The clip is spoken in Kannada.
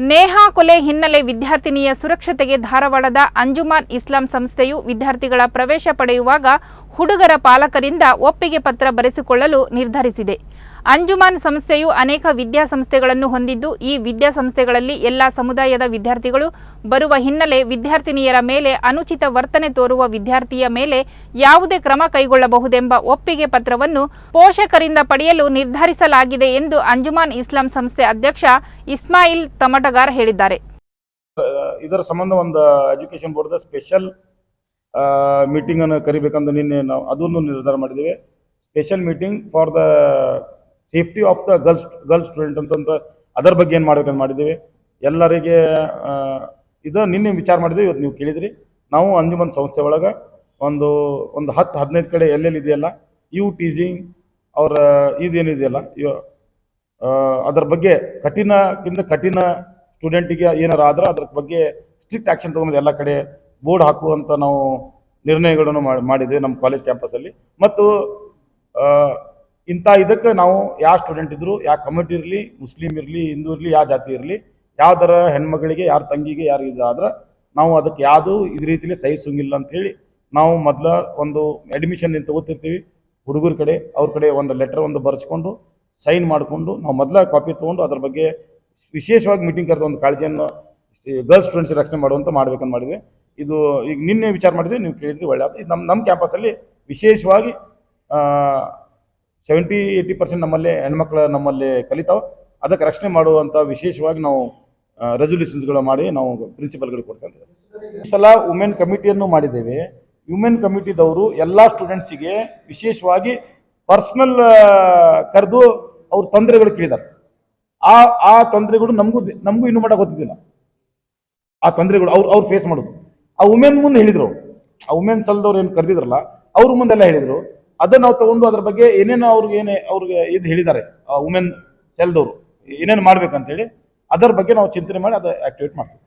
ನೇಹಾ ಕೊಲೆ ಹಿನ್ನೆಲೆ ವಿದ್ಯಾರ್ಥಿನಿಯ ಸುರಕ್ಷತೆಗೆ ಧಾರವಾಡದ ಅಂಜುಮಾನ್ ಇಸ್ಲಾಂ ಸಂಸ್ಥೆಯು ವಿದ್ಯಾರ್ಥಿಗಳ ಪ್ರವೇಶ ಪಡೆಯುವಾಗ ಹುಡುಗರ ಪಾಲಕರಿಂದ ಒಪ್ಪಿಗೆ ಪತ್ರ ಬರೆಸಿಕೊಳ್ಳಲು ನಿರ್ಧರಿಸಿದೆ. ಅಂಜುಮಾನ್ ಸಂಸ್ಥೆಯು ಅನೇಕ ವಿದ್ಯಾಸಂಸ್ಥೆಗಳನ್ನು ಹೊಂದಿದ್ದು, ಈ ವಿದ್ಯಾಸಂಸ್ಥೆಗಳಲ್ಲಿ ಎಲ್ಲ ಸಮುದಾಯದ ವಿದ್ಯಾರ್ಥಿಗಳು ಬರುವ ಹಿನ್ನೆಲೆ ವಿದ್ಯಾರ್ಥಿನಿಯರ ಮೇಲೆ ಅನುಚಿತ ವರ್ತನೆ ತೋರುವ ವಿದ್ಯಾರ್ಥಿಯ ಮೇಲೆ ಯಾವುದೇ ಕ್ರಮ ಕೈಗೊಳ್ಳಬಹುದೆಂಬ ಒಪ್ಪಿಗೆ ಪತ್ರವನ್ನು ಪೋಷಕರಿಂದ ಪಡೆಯಲು ನಿರ್ಧರಿಸಲಾಗಿದೆ ಎಂದು ಅಂಜುಮಾನ್ ಇಸ್ಲಾಂ ಸಂಸ್ಥೆ ಅಧ್ಯಕ್ಷ ಇಸ್ಮಾಯಿಲ್ ತಮಟಗಾರ್ ಹೇಳಿದ್ದಾರೆ. ಇದರ ಸಂಬಂಧ ಒಂದು ಎಜುಕೇಶನ್ ಬೋರ್ಡ್ ಸ್ಪೆಷಲ್ ಮೀಟಿಂಗ್ ಅನ್ನು ಕರಿಬೇಕಂತ ನಿನ್ನೆ ನಾವು ಅದನ್ನು ನಿರ್ಧಾರ ಮಾಡಿದ್ದೇವೆ. Special meeting for the safety of the girls girls student ಅಂತಂತ ಅದರ ಬಗ್ಗೆ ಏನು ಮಾಡ್ಬೇಕಂತ ಮಾಡಿದ್ದೇವೆ. ಎಲ್ಲರಿಗೆ ಇದು ನಿನ್ನೆ ವಿಚಾರ ಮಾಡಿದ್ವಿ, ಇವತ್ತು ನೀವು ಕೇಳಿದ್ರಿ. ನಾವು ಅಂಜುಮನ್ ಸಂಸ್ಥೆ ಒಳಗೆ ಒಂದು ಒಂದು ಹತ್ತು, ಹದಿನೈದು ಕಡೆ ಎಲ್ಲೆಲ್ಲಿ ಇದೆಯಲ್ಲ ಯು ಟೀಸಿಂಗ್ ಅವರ ಇದೇನಿದೆಯಲ್ಲ ಇವ- ಅದರ ಬಗ್ಗೆ ಕಠಿಣಕ್ಕಿಂತ ಕಠಿಣ ಸ್ಟೂಡೆಂಟಿಗೆ ಏನಾರು ಆದ್ರೆ ಅದ್ರ ಬಗ್ಗೆ ಸ್ಟ್ರಿಕ್ಟ್ ಆಕ್ಷನ್ ತಗೊಂಡು ಎಲ್ಲ ಕಡೆ ಬೋರ್ಡ್ ಹಾಕುವಂಥ ನಾವು ನಿರ್ಣಯಗಳನ್ನು ಮಾಡಿದ್ವಿ ನಮ್ಮ ಕಾಲೇಜ್ ಕ್ಯಾಂಪಸಲ್ಲಿ ಮತ್ತು ಇಂಥ ಇದಕ್ಕೆ ನಾವು ಯಾವ ಸ್ಟೂಡೆಂಟ್ ಇದ್ರು, ಯಾವ ಕಮಿಟಿ ಇರಲಿ, ಮುಸ್ಲಿಂ ಇರಲಿ, ಹಿಂದೂ ಇರಲಿ, ಯಾವ ಜಾತಿ ಇರಲಿ, ಯಾವ್ದಾರ ಹೆಣ್ಮಗಳಿಗೆ, ಯಾರ ತಂಗಿಗೆ, ಯಾರು ಇದಾದ್ರೆ ನಾವು ಅದಕ್ಕೆ ಯಾವುದು ಇದು ರೀತಿಲಿ ಸಹಿಸೋಂಗಿಲ್ಲ ಅಂತ ಹೇಳಿ ನಾವು ಮೊದಲ ಒಂದು ಅಡ್ಮಿಷನ್ ತಗೋತಿರ್ತೀವಿ ಹುಡುಗರ ಕಡೆ, ಅವ್ರ ಕಡೆ ಒಂದು ಲೆಟರ್ ಒಂದು ಬರೆಸ್ಕೊಂಡು ಸೈನ್ ಮಾಡಿಕೊಂಡು ನಾವು ಮೊದಲ ಕಾಪಿ ತೊಗೊಂಡು ಅದ್ರ ಬಗ್ಗೆ ವಿಶೇಷವಾಗಿ ಮೀಟಿಂಗ್ ಕರೆದ ಒಂದು ಕಾಳಜಿಯನ್ನು ಗರ್ಲ್ಸ್ ಸ್ಟೂಡೆಂಟ್ಸ್ ರಕ್ಷಣೆ ಮಾಡುವಂತ ಮಾಡ್ಬೇಕಂತ ಮಾಡಿದ್ವಿ. ಇದು ಈಗ ನಿನ್ನೆ ವಿಚಾರ ಮಾಡಿದ್ವಿ, ನೀವು ಕೇಳಿದ್ರಿ ಒಳ್ಳೆ ಇದು ನಮ್ಮ ನಮ್ಮ ಕ್ಯಾಂಪಸಲ್ಲಿ ವಿಶೇಷವಾಗಿ ಸೆವೆಂಟಿ ಏಯ್ಟಿ ಪರ್ಸೆಂಟ್ ನಮ್ಮಲ್ಲಿ ಹೆಣ್ಮಕ್ಳು ನಮ್ಮಲ್ಲಿ ಕಲಿತಾವ. ಅದಕ್ಕೆ ರಕ್ಷಣೆ ಮಾಡುವಂಥ ವಿಶೇಷವಾಗಿ ನಾವು ರೆಸೊಲ್ಯೂಷನ್ಸ್ಗಳು ಮಾಡಿ ನಾವು ಪ್ರಿನ್ಸಿಪಲ್ಗಳಿಗೆ ಕೊಡ್ತೇವೆ ಈ ಸಲ ವುಮೆನ್ ಕಮಿಟಿಯನ್ನು ಮಾಡಿದ್ದೇವೆ. ವುಮೆನ್ ಕಮಿಟಿದವರು ಎಲ್ಲ ಸ್ಟೂಡೆಂಟ್ಸಿಗೆ ವಿಶೇಷವಾಗಿ ಪರ್ಸ್ನಲ್ ಕರೆದು ಅವ್ರ ತೊಂದರೆಗಳು ಕೇಳಿದ್ದಾರೆ ಆ ಆ ತೊಂದರೆಗಳು ನಮಗೂ ನಮಗೂ ಇನ್ನೂ ಮಾಡೋಕೆ ಗೊತ್ತಿದ್ದಿಲ್ಲ. ಆ ತೊಂದರೆಗಳು ಅವ್ರು ಅವ್ರು ಫೇಸ್ ಮಾಡೋದು. ಆ ವುಮೆನ್ ಮುಂದೆ ಹೇಳಿದ್ರು ಆ ವುಮೆನ್ ಸಲದವ್ರು ಏನು ಕರೆದಿದ್ರಲ್ಲ, ಅವ್ರ ಮುಂದೆಲ್ಲ ಹೇಳಿದ್ರು. ಅದನ್ನ ನಾವು ತಗೊಂಡು ಅದ್ರ ಬಗ್ಗೆ ಏನೇನು ಅವ್ರಿಗೆ ಏನೇ ಅವ್ರಿಗೆ ಇದು ಹೇಳಿದ್ದಾರೆ ವುಮೆನ್ ಸೆಲ್ದವರು ಏನೇನು ಮಾಡ್ಬೇಕಂತೇಳಿ, ಅದರ ಬಗ್ಗೆ ನಾವು ಚಿಂತನೆ ಮಾಡಿ ಅದು ಆಕ್ಟಿವೇಟ್ ಮಾಡ್ತೀವಿ.